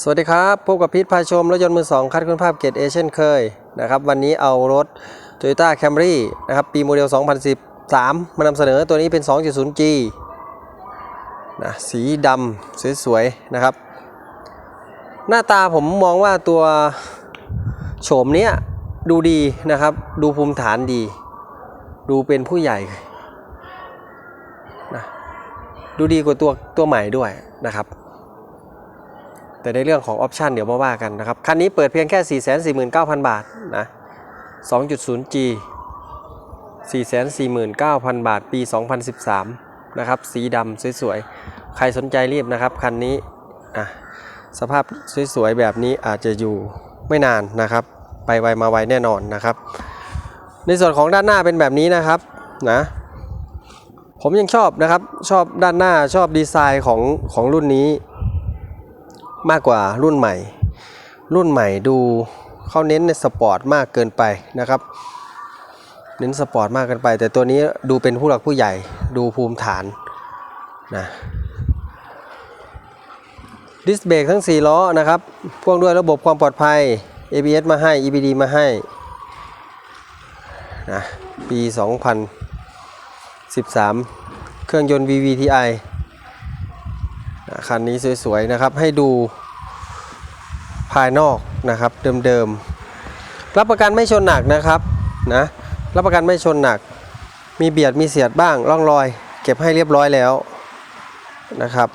สวัสดีครับพบกับพีทพาชมรถยนต์มือสองคัดคุณภาพเกรดเอเช่นเคยนะครับวันนี้เอารถ Toyota Camry นะครับปีโมเดล 2013 มานำเสนอตัวนี้เป็น 2.0G นะสีดำสวยๆนะครับ หน้าตาผมมองว่าตัวโฉมเนี้ยดูดีนะครับ ดูภูมิฐานดี ดูเป็นผู้ใหญ่นะดูดีกว่าตัวตัวใหม่ด้วยนะครับ แต่ในเรื่องของออปชันเดี๋ยวมาว่ากันนะครับ คันนี้เปิดเพียงแค่ 449,000 บาทนะ 2.0G 449,000 บาทปี 2013 นะครับ สีดำสวยๆ ใครสนใจรีบนะครับ คันนี้อะสภาพสวยๆ แบบนี้อาจจะอยู่ไม่นานนะครับ ไปไวมาไวแน่นอนนะครับ ในส่วนของด้านหน้าเป็นแบบนี้นะครับนะผมยังชอบนะครับ ชอบด้านหน้าชอบดีไซน์ของของรุ่นนี้ มากกว่ารุ่นใหม่ รุ่นใหม่ดูเขาเน้นในสปอร์ตมากเกินไปนะครับ เน้นสปอร์ตมากเกินไป แต่ตัวนี้ดูเป็นผู้หลักผู้ใหญ่ดูภูมิฐานนะดิสเบรกทั้ง 4 ล้อนะครับพ่วงด้วยระบบความปลอดภัย ABS มาให้ EBD มาให้นะปี 2013 เครื่องยนต์ VVTi คันนี้สวยๆนะครับ ให้ดูภายนอกนะครับเดิมๆ รับประกันไม่ชนหนักนะครับนะรับประกันไม่ชนหนัก มีเบียดมีเสียดบ้างร่องรอย เก็บให้เรียบร้อยแล้วนะครับ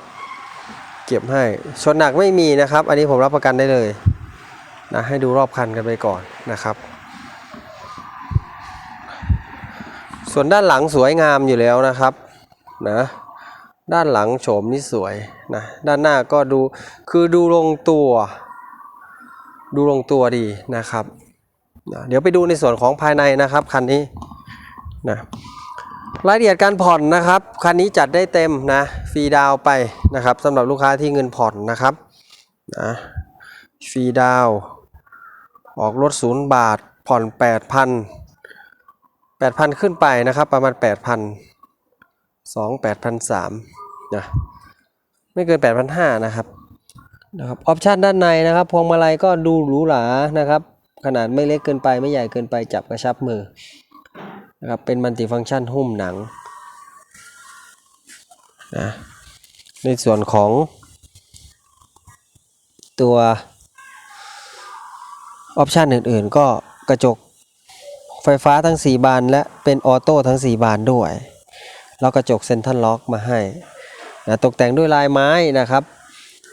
เก็บให้ชนหนักไม่มีนะครับ อันนี้ผมรับประกันได้เลยนะให้ดูรอบคันกันไปก่อนนะครับ ส่วนด้านหลังสวยงามอยู่แล้วนะครับนะ ด้านหลังโฉมนี่สวยนะด้านหน้าก็ดูคือดูลงตัว ดูลงตัวดีนะครับนะเดี๋ยวไปดูในส่วนของภายในนะครับคันนี้นะรายละเอียดการผ่อนนะครับคันนี้จัดได้เต็มนะฟรีดาวไปนะครับสำหรับลูกค้าที่เงินผ่อนนะครับนะฟรีดาวออกรถศูนย์บาทผ่อน 8,000 8,000 ขึ้นไปนะครับประมาณ 8,000 สองแปดพันสามนะไม่เกินแปดพันห้านะครับนะครับออปชันด้านในนะครับพวงมาลัยก็ดูหรูหรานะครับ ขนาดไม่เล็กเกินไปไม่ใหญ่เกินไปจับกระชับมือนะครับเป็นมัลติฟังก์ชันหุ้มหนังนะในส่วนของตัวออปชันอื่นๆ ก็กระจกไฟฟ้าทั้ง 4 บานและเป็นออโต้ทั้ง 4 บานด้วย แล้วกระจกเซ็นทรัลล็อกมาให้นะตกแต่งด้วยลายไม้นะครับ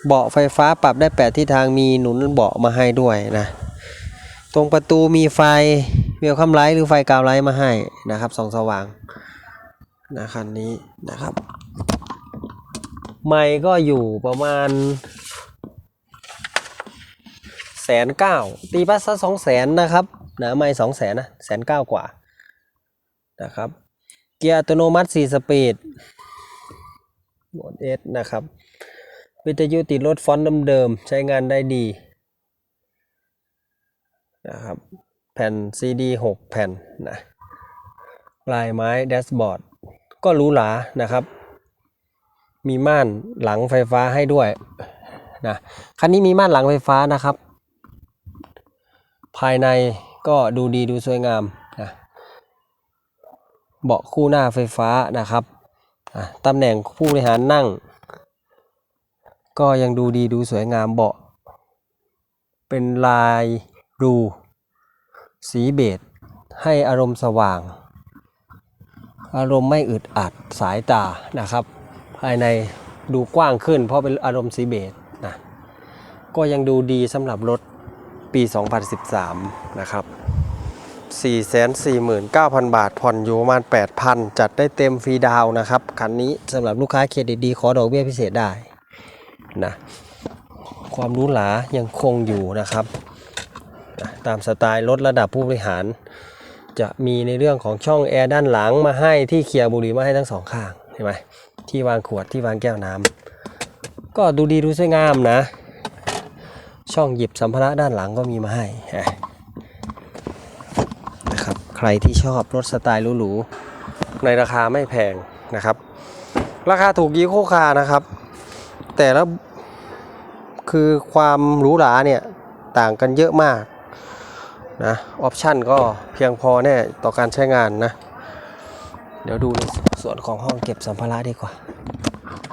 เบาะไฟฟ้าปรับได้ 8 ที่ทางมีหนุนเบาะมาให้ด้วยนะตรงประตูมีไฟเวลคัมไลท์หรือไฟกาวไลท์มาให้นะครับส่องสว่างนะคันนี้นะครับ ไม่ก็อยู่ประมาณแสนเก้าตีปัสซะสองแสนนะครับนะไม่สองแสนนะแสนเก้ากว่านะครับ เกียร์อัตโนมัติ 4 สปีดโหมด S นะครับ วิทยุติดรถฟอนต์เดิมๆ ใช้งานได้ดีนะครับแผ่น CD 6 แผ่นนะลายไม้แดชบอร์ด ก็หรูหรานะครับ มีม่านหลังไฟฟ้าให้ด้วยนะคันนี้มีม่านหลังไฟฟ้านะครับ ภายในก็ดูดีดูสวยงาม เบาะคู่หน้าไฟฟ้านะครับตำแหน่งผู้บริหารนั่ง ก็ยังดูดีดูสวยงามเบาะ เป็นลายรูสีเบจให้อารมณ์สว่าง อารมณ์ไม่อึดอัดสายตานะครับ ภายในดูกว้างขึ้นเพราะเป็นอารมณ์สีเบจนะก็ยังดูดีสำหรับรถปี 2013 นะครับ 449,000 บาท ผ่อนอยู่ประมาณ 8,000 จัดได้เต็มฟรีดาวนะครับ คันนี้สำหรับลูกค้าเครดิตดีขอดอกเบี้ยพิเศษได้นะความหรู้หลายังคงอยู่นะครับนะตามสไตล์รถระดับผู้บริหาร จะมีในเรื่องของช่องแอร์ด้านหลังมาให้ที่เคียร์บุหรี่มาให้ทั้งสองข้างเห็นไหมที่วางขวดที่วางแก้วน้ำก็ดูดีดูสวยงามนะ ช่องหยิบสัมภาระด้านหลังก็มีมาให้ ใครที่ชอบรถสไตล์หรูๆในราคาไม่แพงนะครับ ราคาถูกยีโคคานะครับ แต่ละคือความหรูหราเนี่ยต่างกันเยอะมากนะออปชันก็เพียงพอแน่ต่อการใช้งานนะ เดี๋ยวดูในส่วนของห้องเก็บสัมภาระดีกว่า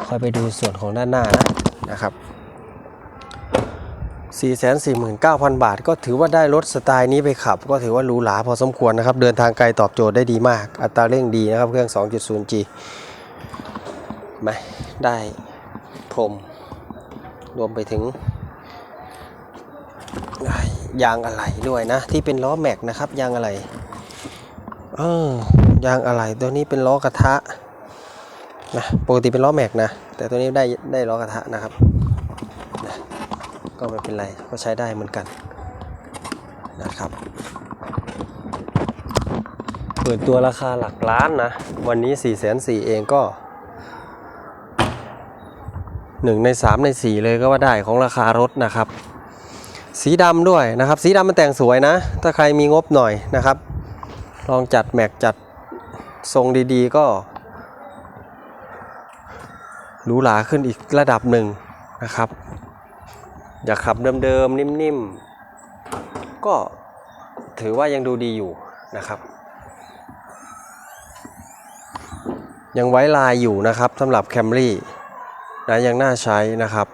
ค่อยไปดูส่วนของด้านหน้านะนะครับ 449,000 บาท ก็ถือว่าได้รถสไตล์นี้ไปขับ ก็ถือว่าหรูหราพอสมควรนะครับ เดินทางไกลตอบโจทย์ได้ดีมาก อัตราเร่งดีนะครับ เครื่อง 2.0G ไหมได้พรม รวมไปถึงยางอะไหล่ด้วยนะ ที่เป็นล้อแม็กนะครับ ยางอะไหล่เออยางอะไหล่ตัวนี้เป็นล้อกระทะนะปกติเป็นล้อแม็กนะ แต่ตัวนี้ได้ได้ล้อกระทะนะครับ ก็ไม่เป็นไรก็ใช้ได้เหมือนกันนะครับ เปิดตัวราคาหลักล้านนะ วันนี้4ี่แสนสี่เองก็หนึ่งในสามในสี่เลยก็ว่าได้ของราคารถนะครับ สีดำด้วยนะครับ สีดำมันแต่งสวยนะ ถ้าใครมีงบหน่อยนะครับ ลองจัดแม็กจัดทรงดีๆก็หรูหราขึ้นอีกระดับหนึ่งนะครับ อยากขับเดิมๆ นิ่มๆ ก็ถือว่ายังดูดีอยู่นะครับ ยังไว้ลายอยู่นะครับสำหรับแคมรี่นะยังน่าใช้นะครับ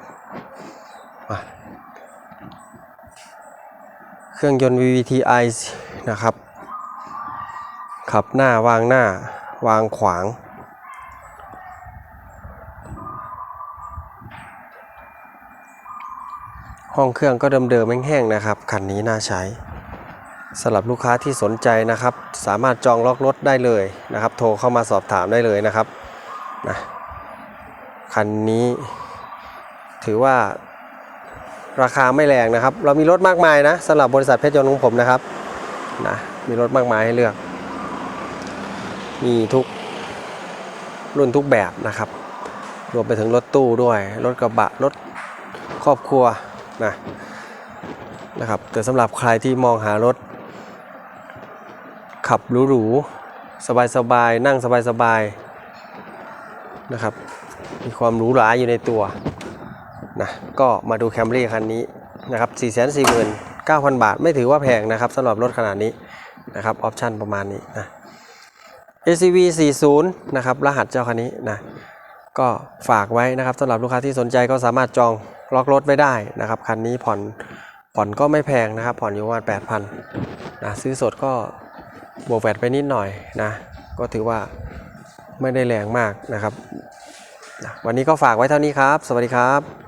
เครื่องยนต์ VVTi นะครับ ขับหน้าวางหน้าวางขวาง ห้องเครื่องก็เดิมๆแห้งๆนะครับคันนี้น่าใช้สำหรับลูกค้าที่สนใจนะครับ สามารถจองล็อกรถได้เลยนะครับ โทรเข้ามาสอบถามได้เลยนะครับนะคันนี้ถือว่าราคาไม่แรงนะครับ เรามีรถมากมายนะสำหรับบริษัทเพชรยนต์ของผมนะครับนะมีรถมากมายให้เลือก มีทุกรุ่นทุกแบบนะครับ รวมไปถึงรถตู้ด้วย รถกระบะ รถครอบครัว นะนะครับแต่สำหรับใครที่มองหารถ ขับหรูๆสบายๆนั่งสบายๆนะครับ มีความหรูหราอยู่ในตัวนะก็มาดูแคมรี่คันนี้นะครับ 449,000 บาท ไม่ถือว่าแพงนะครับสำหรับรถขนาดนี้นะครับออปชั่นประมาณนี้นะ ACV 40 นะครับ รหัสเจ้าคันนี้นะ ก็ฝากไว้นะครับสำหรับลูกค้าที่สนใจก็สามารถจอง ล็อกรถไว้ได้นะครับคันนี้ผ่อนผ่อนก็ไม่แพงนะครับ ผ่อนอยู่ประมาณ8,000นะซื้อสดก็บวกแวดไปนิดหน่อยนะก็ถือว่าไม่ได้แรงมากนะครับนะวันนี้ก็ฝากไว้เท่านี้ครับ สวัสดีครับ